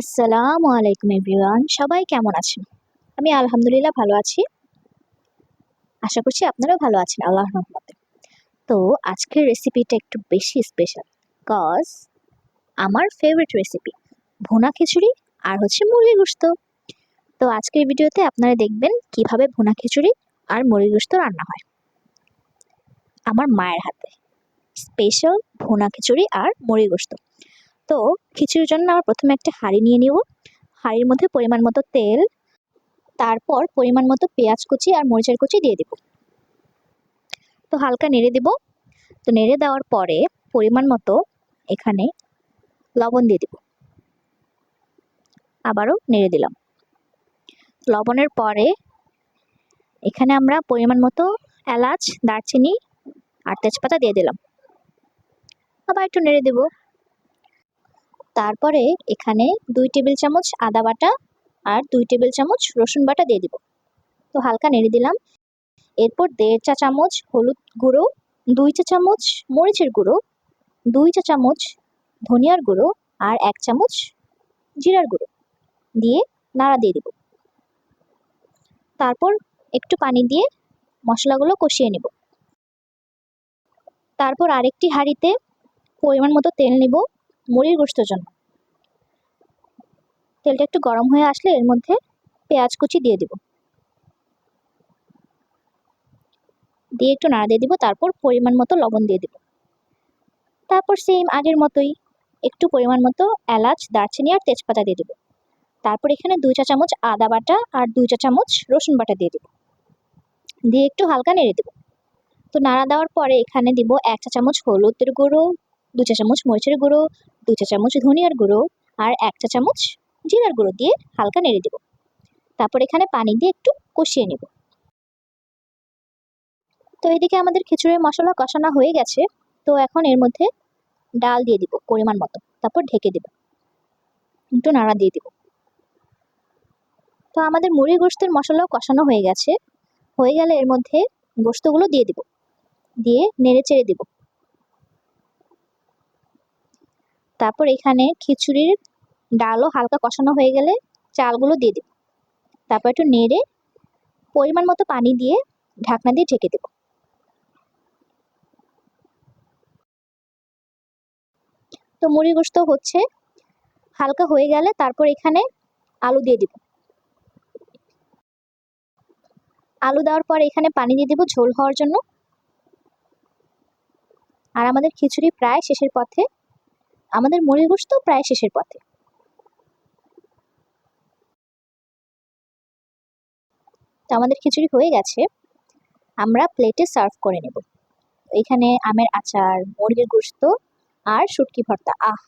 আসসালামু আলাইকুম এভরিওয়ান। সবাই কেমন আছেন? আমি আলহামদুলিল্লাহ ভালো আছি। আশা করছি আপনারাও ভালো আছেন, আল্লাহর রহমতে। তো আজকের রেসিপিটা একটু বেশি স্পেশাল কজ আমার ফেভারিট রেসিপি ভুনা খিচুড়ি আর হচ্ছে মুরগি গোস্ত তো আজকের ভিডিওতে আপনারা দেখবেন কীভাবে ভুনা খিচুড়ি আর মুরগি গোস্ত রান্না হয়। আমার মায়ের হাতে স্পেশাল ভুনা খিচুড়ি আর মুড়ি গোস্ত তো খিচুড়ির জন্য আমরা প্রথমে একটা হাঁড়ি নিয়ে নিব। হাঁড়ির মধ্যে পরিমাণ মতো তেল, তারপর পরিমাণ মতো পেঁয়াজ কুচি আর মরিচের কুচি দিয়ে দিব। তো হালকা নেড়ে দিব। তো নেড়ে দেওয়ার পরে পরিমাণ মতো এখানে লবণ দিয়ে দিব। আবারও নেড়ে দিলাম। লবণের পরে এখানে আমরা পরিমাণ মতো এলাচ, দারচিনি আর তেজপাতা দিয়ে দিলাম। আবার একটু নেড়ে দেবো। তারপরে এখানে দুই টেবিল চামচ আদা বাটা আর দুই টেবিল চামচ রসুন বাটা দিয়ে দিব। তো হালকা নেড়ে দিলাম। এরপর দেড় চা চামচ হলুদ গুঁড়ো, দুই চা চামচ মরিচের গুঁড়ো, দুই চা চামচ ধনিয়ার গুঁড়ো আর এক চামচ জিরার গুঁড়ো দিয়ে নাড়া দিয়ে দিব। তারপর একটু পানি দিয়ে মশলাগুলো কষিয়ে নেব। তারপর আরেকটি হাঁড়িতে পরিমাণ মতো তেল নিব। মুড়ির গোস্তর জন্য। তেলটা একটু গরম হয়ে আসলে এর মধ্যে পেঁয়াজ কুচি দিয়ে দিব। দিয়ে একটু নাড়া দিয়ে দিব, তারপর পরিমাণ মতো লবণ দিয়ে দিব। তারপর সেম আগের মতোই একটু পরিমাণ মতো এলাচ, দারচিনি আর তেজপাতা দিয়ে দেবো। তারপর এখানে দুই চা চামচ আদা বাটা আর দুই চা চামচ রসুন বাটা দিয়ে দেবো। দিয়ে একটু হালকা নেড়ে দেবো। তো নাড়া দেওয়ার পরে এখানে দিব এক চা চামচ হলুদের গুঁড়ো, দু চা চামচ মরিচের গুঁড়ো দু চা চামচ ধনিয়ার গুঁড়ো আর এক চা চামচ জিরার গুঁড়ো দিয়ে হালকা নেড়ে দেব। তারপর এখানে পানি দিয়ে একটু কষিয়ে নেব। তো এদিকে আমাদের খিচুড়ির মশলা কষানো হয়ে গেছে। তো এখন এর মধ্যে ডাল দিয়ে দিব পরিমাণ মতো। তারপর ঢেকে দেব। একটু নাড়া দিয়ে দিব। তো আমাদের মুড়ি গোস্তের মশলাও কষানো হয়ে গেছে। হয়ে গেলে এর মধ্যে গোস্তগুলো দিয়ে দিব। দিয়ে নেড়ে চেড়ে দিব। তারপর এখানে খিচুড়ির ডালও হালকা কষানো হয়ে গেলে চালগুলো দিয়ে দেব। তারপর একটু নেড়ে পরিমাণ মতো পানি দিয়ে ঢাকনা দিয়ে ঢেকে দেব। তো মুড়ি গোস্ত হচ্ছে, হালকা হয়ে গেলে তারপর এখানে আলু দিয়ে দিব। আলু দেওয়ার পর এখানে পানি দিয়ে দেবো ঝোল হওয়ার জন্য। আর আমাদের খিচুড়ি প্রায় শেষের পথে আমাদের মুড়ি গোস্ত প্রায় শেষের পথে। তো আমাদের খিচুড়ি হয়ে গেছে। আমরা প্লেটে সার্ভ করে নেব। এখানে আমের আচার মুরগির গোস্ত আর শুটকি ভর্তা। আহ,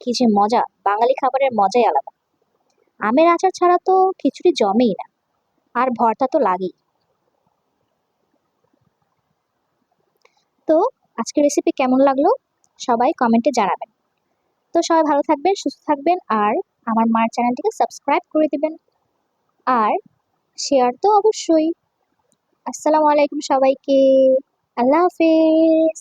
কি যে মজা! বাঙালি খাবারের মজাই আলাদা। আমের আচার ছাড়া তো খিচুড়ি জমেই না। আর ভর্তা তো লাগেই। তো আজকের রেসিপি কেমন লাগল? সবাই কমেন্টে জানাবেন। তো সবাই ভালো থাকবেন, সুস্থ থাকবেন আর আমার মার চ্যানেলটিকে সাবস্ক্রাইব করে দেবেন। আর শেয়ার তো অবশ্যই। আসসালামু আলাইকুম সবাইকে। আল্লাহ হাফেজ।